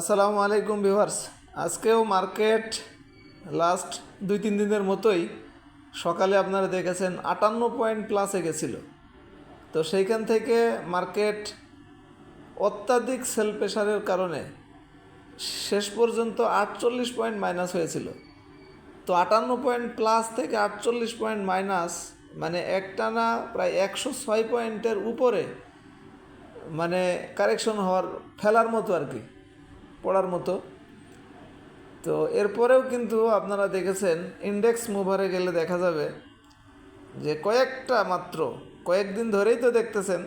আসসালামু আলাইকুম ভিউয়ার্স। আজকেও মার্কেট লাস্ট দুই, তিন দিনের মতোই সকালে আপনারা দেখেছেন আটান্ন পয়েন্ট প্লাসে গেছিল। তো সেইখান থেকে মার্কেট অত্যাধিক সেল প্রেশারের কারণে শেষ পর্যন্ত আটচল্লিশ পয়েন্ট মাইনাস হয়েছিল। তো আটান্ন পয়েন্ট প্লাস থেকে আটচল্লিশ পয়েন্ট মাইনাস মানে একটানা প্রায় একশো ছয় পয়েন্টের উপরে মানে কারেকশন হওয়ার ফেলার মতো আর কি। পড়ার মতো। তো এরপরেও কিন্তু আপনারা দেখেছেন ইন্ডেক্স মুভারে গেলে দেখা যাবে যে কয়েকটা মাত্র, কয়েকদিন ধরেই তো দেখতেছেন,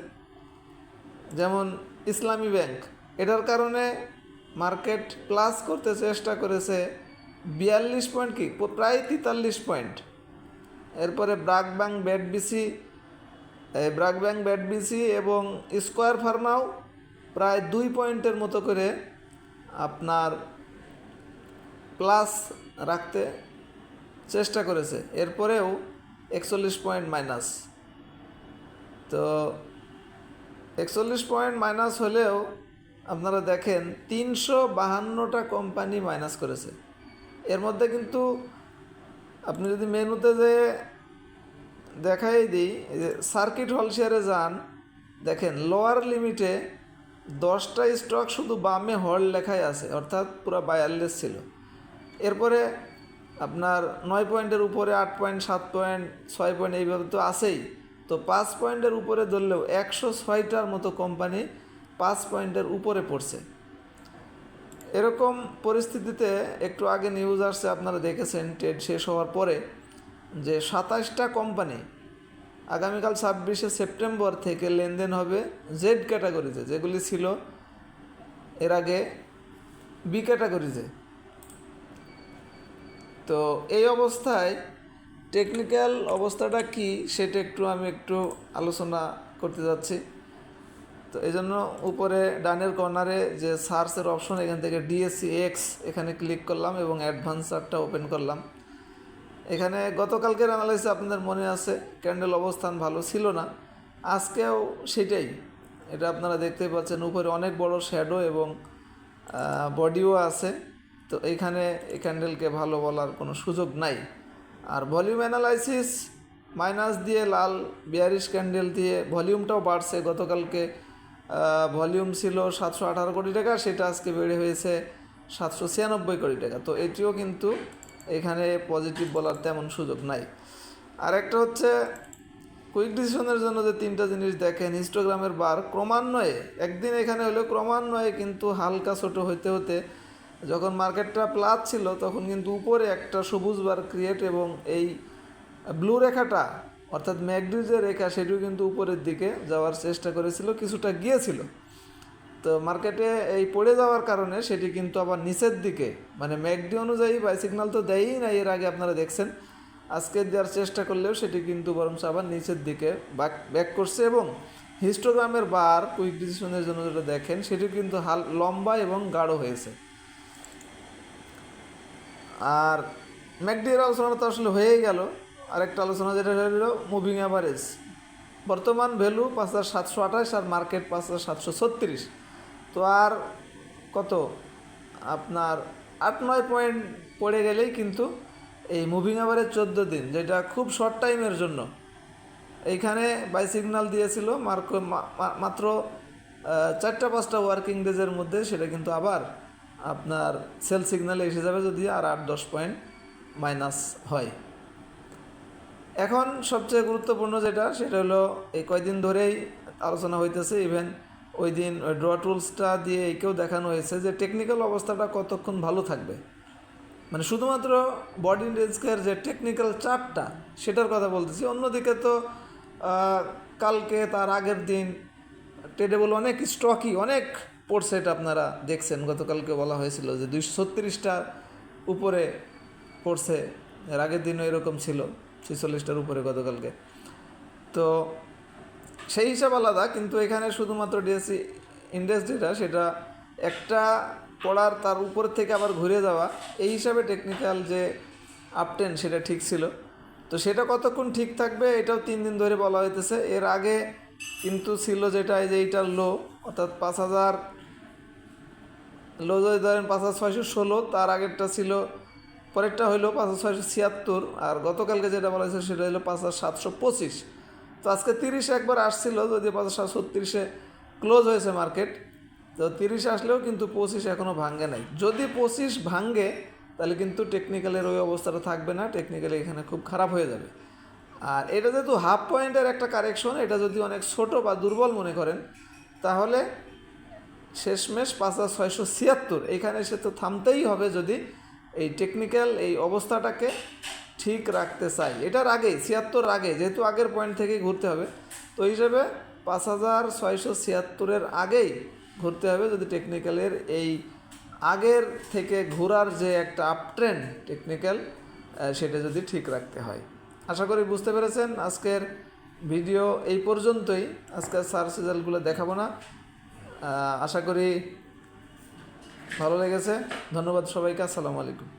যেমন ইসলামী ব্যাংক, এটার কারণে মার্কেট প্লাস করতে চেষ্টা করেছে বিয়াল্লিশ পয়েন্ট কি? প্রায় তেতাল্লিশ পয়েন্ট এরপরে BRAC bank BAT BC BRAC bank BAT BC এবং স্কোয়ার ফার্মাও প্রায় দুই পয়েন্টের মতো করে আপনার প্লাস রাখতে চেষ্টা করেছে। এরপরেও একচল্লিশ পয়েন্ট মাইনাস। তো একচল্লিশ পয়েন্ট মাইনাস হলেও আপনারা দেখেন তিনশো বাহান্নটা কোম্পানি মাইনাস করেছে। এর মধ্যে কিন্তু আপনি যদি মেনুতে যে দেখাই দিই সার্কিট হল শেয়ারে যান, দেখেন লোয়ার লিমিটে দশটা স্টক শুধু বামে হল লেখাই আছে, অর্থাৎ পুরো বায়াল্লিশ ছিল। এরপরে আপনার নয় পয়েন্টের উপরে আট পয়েন্ট, সাত পয়েন্ট, ছয় পয়েন্ট এইভাবে তো আছেই। তো পাঁচ পয়েন্টের উপরে ধরলেও একশো ছয়টার মতো কোম্পানি পাঁচ পয়েন্টের উপরে পড়ছে। এরকম পরিস্থিতিতে একটু আগে নিউজ আসছে, আপনারা দেখেছেন ট্রেড শেষ হওয়ার পরে যে সাতাশটা কোম্পানি আগামীকাল ছাব্বিশে সেপ্টেম্বর থেকে লেনদেন হবে জেড ক্যাটাগরিতে, যেগুলি ছিল এর আগে বি ক্যাটাগরিতে। তো এই অবস্থায় টেকনিক্যাল অবস্থাটা কি সেটা একটু আমি একটু আলোচনা করতে যাচ্ছি। তো এই জন্য উপরে ডানের কর্নারে যে সার্চের অপশন, এখান থেকে ডিএসসি এক্স এখানে ক্লিক করলাম এবং অ্যাডভান্স ওপেন করলাম। এখানে গতকালকের অ্যানালাইসিস আপনাদের মনে আছে ক্যান্ডেল অবস্থান ভালো ছিল না। আজকেও সেটাই। এটা আপনারা দেখতেই পাচ্ছেন, উপরে অনেক বড় শ্যাডো এবং বডিও আছে। তো এখানে এই ক্যান্ডেলকে ভালো বলার কোনো সুযোগ নাই। আর ভলিউম অ্যানালাইসিস মাইনাস দিয়ে লাল বিয়ারিশ ক্যান্ডেল দিয়ে ভলিউমটাও বাড়ছে। গতকালকে ভলিউম ছিল সাতশো আঠারো কোটি টাকা, সেটা আজকে বেড়ে হয়েছে সাতশো ছিয়ানব্বই কোটি টাকা। তো এটিও কিন্তু এখানে পজিটিভ বলার তেমন সুযোগ নাই। আর একটা হচ্ছে কুইক ডিসিশনের জন্য যে তিনটা জিনিস দেখেন ইনস্টাগ্রামের বার ক্রমান্বয়ে, একদিন এখানে হলেও ক্রমান্বয়ে কিন্তু হালকা ছোট হইতে হতে যখন মার্কেটটা প্লাস ছিল, তখন কিন্তু উপরে একটা সবুজ বার ক্রিয়েট এবং এই ব্লু রেখাটা, অর্থাৎ ম্যাগডির যে রেখা, সেটিও কিন্তু উপরের দিকে যাওয়ার চেষ্টা করেছিল, কিছুটা গিয়েছিল। তো মার্কেটে এই পড়ে যাওয়ার কারণে সেটি কিন্তু আবার নিচের দিকে। মানে ম্যাকডি অনুযায়ী বাই সিগনাল তো দেয়ই না এর আগে আপনারা দেখছেন। আজকে দেওয়ার চেষ্টা করলেও সেটি কিন্তু বরং আবার নিচের দিকে ব্যাক ব্যাক করছে এবং হিস্টোগ্রামের বার কুইক ডিসিশনের জন্য যেটা দেখেন সেটি কিন্তু হাল, লম্বা এবং গাঢ় হয়েছে। আর ম্যাকডির আলোচনা তো আসলে হয়েই গেল। আরেকটা আলোচনা যেটা হলো মুভিং অ্যাভারেজ বর্তমান ভ্যালু পাঁচ হাজার সাতশো আঠাশ আর মার্কেট পাঁচ হাজার সাতশো ছত্রিশ। তো আর কত? আপনার আট, নয় পয়েন্ট পড়ে গেলেই কিন্তু এই মুভিং অ্যাভারেজ চোদ্দ দিন, যেটা খুব শর্ট টাইমের জন্য। এইখানে বাই সিগনাল দিয়েছিল, মার্ক মাত্র চারটা, পাঁচটা ওয়ার্কিং ডেজের মধ্যে সেটা কিন্তু আবার আপনার সেল সিগনালে এসে যাবে যদি আর আট, দশ পয়েন্ট মাইনাস হয়। এখন সবচেয়ে গুরুত্বপূর্ণ যেটা, সেটা হলো এই কয়দিন ধরেই আলোচনা হইতেছে ইভেন ওই দিন ওই ড্র টুলসটা দিয়ে একেও দেখানো হয়েছে যে টেকনিক্যাল অবস্থাটা কতক্ষণ ভালো থাকবে। মানে শুধুমাত্র বডি রেস্কের যে টেকনিক্যাল চার্টটা সেটার কথা বলতেছি। অন্যদিকে তো কালকে তার আগের দিন ট্রেডেবল অনেক স্টকই অনেক এটা আপনারা দেখছেন। গতকালকে বলা হয়েছিল যে দুইশো ছত্রিশটার উপরে পড়ছে এর আগের দিনও এরকম ছিল, ছেচল্লিশটার উপরে গতকালকে। তো সেই হিসাব আলাদা, কিন্তু এখানে শুধুমাত্র ডিএসসি ইন্ডেক্স যেটা, সেটা একটা পড়ার তার উপর থেকে আবার ঘুরে যাওয়া, এই হিসাবে টেকনিক্যাল যে আপটেন সেটা ঠিক ছিল। তো সেটা কতক্ষণ ঠিক থাকবে, এটাও তিন দিন ধরে বলা হইতেছে। এর আগে কিন্তু ছিল যেটা যে এইটার লো অর্থাৎ পাঁচ হাজার লো যদি ধরেন পাঁচ হাজার ছয়শো ষোলো, তার আগেরটা ছিল, পরেরটা হলো পাঁচ হাজার ছয়শো ছিয়াত্তর, আর গতকালকে যেটা বলা হয়েছে সেটা হলো পাঁচ হাজার সাতশো পঁচিশ। তো আজকে তিরিশে একবার আসছিল যদি পাঁচ হাজার সাতশো ছত্রিশে ক্লোজ হয়েছে মার্কেট তো তিরিশ আসলেও কিন্তু পঁচিশ এখনও ভাঙ্গে নাই। যদি পঁচিশ ভাঙ্গে, তাহলে কিন্তু টেকনিক্যালের ওই অবস্থাটা থাকবে না টেকনিক্যালি এখানে খুব খারাপ হয়ে যাবে। আর এটা যেহেতু হাফ পয়েন্টের একটা কারেকশন এটা যদি অনেক ছোট বা দুর্বল মনে করেন, তাহলে শেষমেশ পাঁচ হাজার ছয়শো ছিয়াত্তর, এখানে এসে তো থামতেই হবে যদি এই টেকনিক্যাল এই অবস্থাটাকে ঠিক রাখতে চাই। এটার আগেই ছিয়াত্তর আগে, যেহেতু আগের পয়েন্ট থেকেই ঘুরতে হবে, তো হিসেবে পাঁচ হাজার ছয়শো ছিয়াত্তরের আগেই ঘুরতে হবে যদি টেকনিক্যালের এই আগের থেকে ঘোরার যে একটা আপ ট্রেন্ড টেকনিক্যাল সেটা যদি ঠিক রাখতে হয়। আশা করি বুঝতে পেরেছেন, আজকের ভিডিও এই পর্যন্তই। আজকের সার্চ রেজাল্টগুলো দেখাবো না। আশা করি ভালো লেগেছে। ধন্যবাদ সবাইকে, আসসালামু আলাইকুম।